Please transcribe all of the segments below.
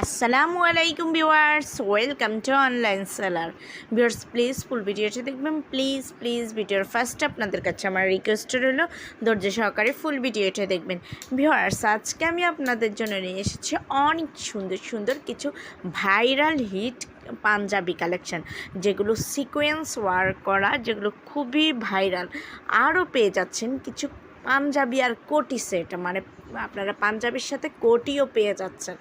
আসসালামু আলাইকুম viewers, welcome to online seller. Viewers, please full ভিডিওটি দেখবেন। প্লিজ প্লিজ ভিডিওর ফার্স্ট আপনাদের কাছে আমার রিকোয়েস্ট রইল, ধৈর্য সহকারে ফুল ভিডিওটা দেখবেন। ভিউয়ার্স, আজকে আমি আপনাদের জন্য নিয়ে এসেছি অনেক সুন্দর সুন্দর কিছু ভাইরাল হিট পাঞ্জাবি কালেকশন, যেগুলো সিকোয়েন্স ওয়ার্ক করা, যেগুলো খুবই ভাইরাল। আরও পেয়ে যাচ্ছেন কিছু পাঞ্জাবি আর কোটি সেট মানে আপনারা পাঞ্জাবির সাথে কোটিও পেয়ে যাচ্ছেন।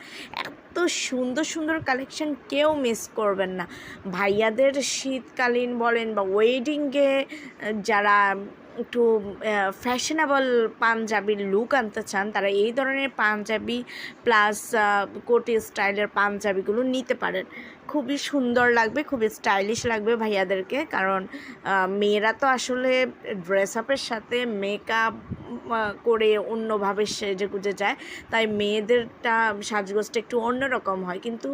এত সুন্দর সুন্দর কালেকশন কেউ মিস করবেন না। ভাইয়াদের শীতকালীন বলেন বা ওয়েডিংয়ে যারা একটু ফ্যাশনেবল পাঞ্জাবির লুক আনতে চান, তারা এই ধরনের পাঞ্জাবি প্লাস কোটি স্টাইলের পাঞ্জাবিগুলো নিতে পারেন। খুবই সুন্দর লাগবে, খুবই স্টাইলিশ লাগবে ভাইয়াদেরকে। কারণ মেয়েরা তো আসলে ড্রেস আপের সাথে মেকআপ করে অন্যভাবে সেজে গুজে যায়। তাই মেয়েদেরটা সাজগোজটা একটু অন্যরকম হয়। কিন্তু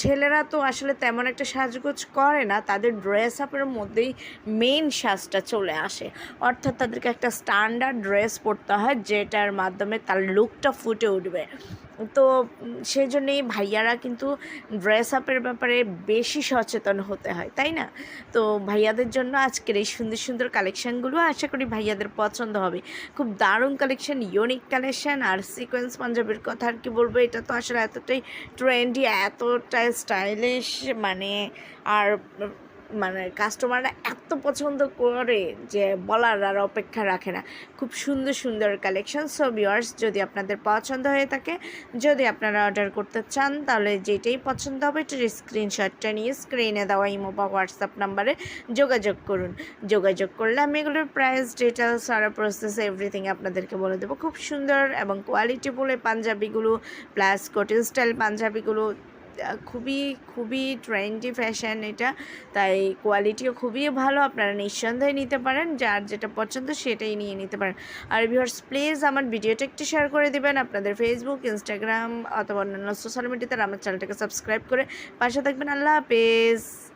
ছেলেরা তো আসলে তেমন একটা সাজগোজ করে না। তাদের ড্রেস আপের মধ্যেই মেইন সাজটা চলে আসে। অর্থাৎ তাদেরকে একটা স্ট্যান্ডার্ড ড্রেস পরতে হয়, যেটার মাধ্যমে তার লুকটা ফুটে উঠবে। তো সেই জন্যেই ভাইয়ারা কিন্তু ড্রেস আপের ব্যাপারে বেশি সচেতন হতে হয়, তাই না? তো ভাইয়াদের জন্য আজকের এই সুন্দর সুন্দর কালেকশানগুলো আশা করি ভাইয়াদের পছন্দ হবে। খুব দারুণ কালেকশান ইউনিক কালেকশান আর সিকোয়েন্স পাঞ্জাবির কথা আর কি বলব, এটা তো আসলে এতটাই ট্রেন্ডি এতটাই স্টাইলিশ মানে আর মানে কাস্টমাররা এত পছন্দ করে যে বলার আর অপেক্ষা রাখে না। খুব সুন্দর সুন্দর কালেকশন সো ভিউয়ার্স যদি আপনাদের পছন্দ হয়ে থাকে। যদি আপনারা অর্ডার করতে চান, তাহলে যেটাই পছন্দ হবে এটার স্ক্রিনশটটা নিয়ে স্ক্রিনে দেওয়া ইমো বা হোয়াটসঅ্যাপ নাম্বারে যোগাযোগ করুন। যোগাযোগ করলে আমি এগুলোর প্রাইস ডিটেলস আর প্রসেস এভরিথিং আপনাদেরকে বলে দেবো। খুব সুন্দর এবং কোয়ালিটি বলে পাঞ্জাবিগুলো প্লাস কোটিং স্টাইল পাঞ্জাবিগুলো খুবই খুবই ট্রেন্ডি ফ্যাশন এটা। তাই কোয়ালিটিও খুবই ভালো, আপনারা নিঃসন্দেহে নিতে পারেন, যার যেটা পছন্দ সেটাই নিয়ে নিতে পারেন। আর ভিউয়ার্স প্লিজ আমার ভিডিওটা একটু শেয়ার করে দেবেন আপনাদের ফেসবুক ইনস্টাগ্রাম অথবা অন্যান্য সোশ্যাল মিডিয়াতে আমার চ্যানেলটাকে সাবস্ক্রাইব করে পাশে থাকবেন। আল্লাহ হাফেজ।